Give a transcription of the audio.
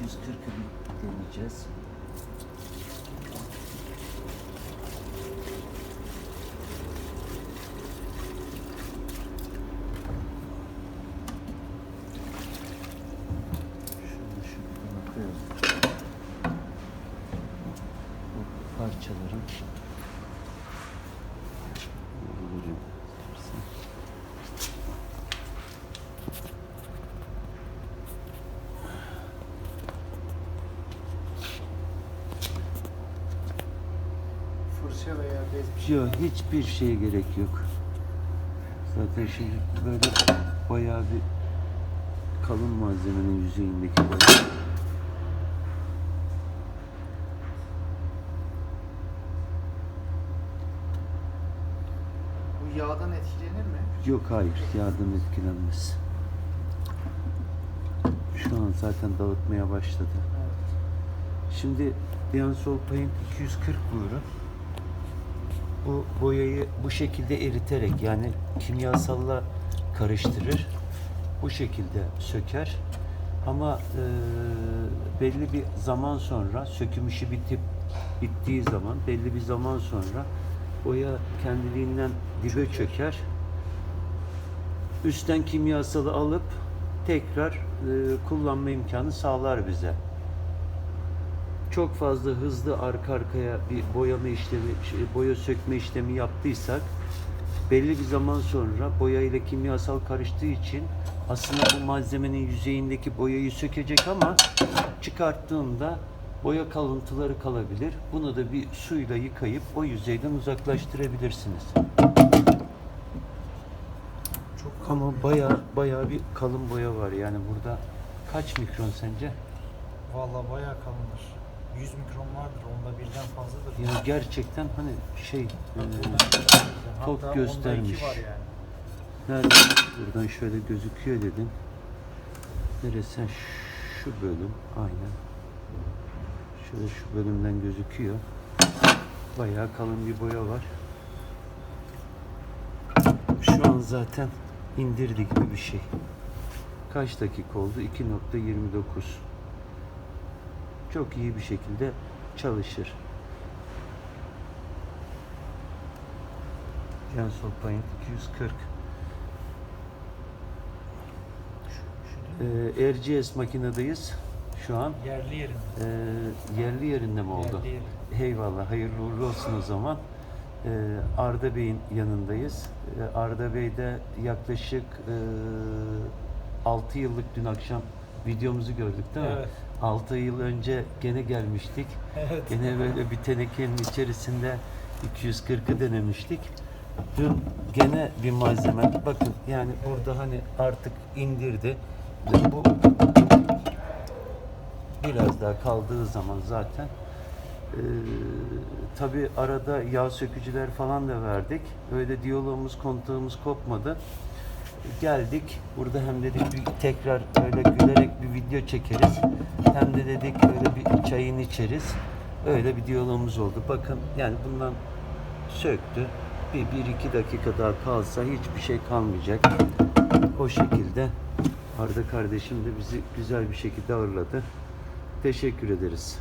240'ı bir deneyeceğiz. Parçaların Vuracağım. Fırça veya bez bir şey. Yok hiçbir şeye gerek yok. Zaten şimdi böyle bayağı bir kalın malzemenin yüzeyindeki boya. Bu yağdan etkilenir mi? Yok hayır yardım etkilenmez. Şu an zaten dağıtmaya başladı. Evet. Şimdi Diansol Paint 240 bu ürün. Bu boyayı bu şekilde eriterek yani kimyasalla karıştırır. Bu şekilde söker. Ama e, belli bir zaman sonra söküm bitip bittiği zaman belli bir zaman sonra boya kendiliğinden dibe çöker. Üstten kimyasalı alıp tekrar e, kullanma imkanı sağlar bize çok fazla hızlı arka arkaya bir boyama işlemi, şey, boya sökme işlemi yaptıysak belli bir zaman sonra boya ile kimyasal karıştığı için aslında bu malzemenin yüzeyindeki boyayı sökecek ama çıkarttığında boya kalıntıları kalabilir. Bunu da bir suyla yıkayıp o yüzeyden uzaklaştırabilirsiniz. Çok Ama baya baya bir kalın boya var yani burada kaç mikron sence? Vallahi bayağı kalındır. 100 mikron vardır, onda birden fazladır. Ya gerçekten hani şey e, onda göstermiş. var yani. Nerede? Buradan şöyle gözüküyor dedin. Neresi? Şu bölüm. Aynen. Şöyle şu bölümden gözüküyor. Bayağı kalın bir boya var. Şu an zaten indirdi gibi bir şey. Kaç dakika oldu? 2.29. Çok iyi bir şekilde çalışır. Jansol Paint 240. Şu, şu değil mi? Ee, RGS makinedeyiz şu an. Yerli yerinde. Ee, yerli yerinde mi oldu? Yerli yerinde. Eyvallah, hayırlı uğurlu olsun o zaman. Ee, Arda Bey'in yanındayız. Ee, Arda Bey de yaklaşık e, 6 yıllık dün akşam videomuzu gördük değil mi? Evet. 6 yıl önce gene gelmiştik. Evet. Gene böyle bir tenekenin içerisinde 240'ı denemiştik. Dün gene bir malzeme. Bakın yani burada hani artık indirdi. Bu biraz daha kaldığı zaman zaten eee tabi arada yağ sökücüler falan da verdik. Öyle diyalogumuz, kontağımız kopmadı. Geldik. Burada hem dedik bir tekrar öyle gülerek bir video çekeriz. Hem de dedik öyle bir çayını içeriz. Öyle bir diyalogumuz oldu. Bakın yani bundan söktü. Bir, bir iki dakika daha kalsa hiçbir şey kalmayacak. O şekilde Arda kardeşim de bizi güzel bir şekilde ağırladı. Teşekkür ederiz.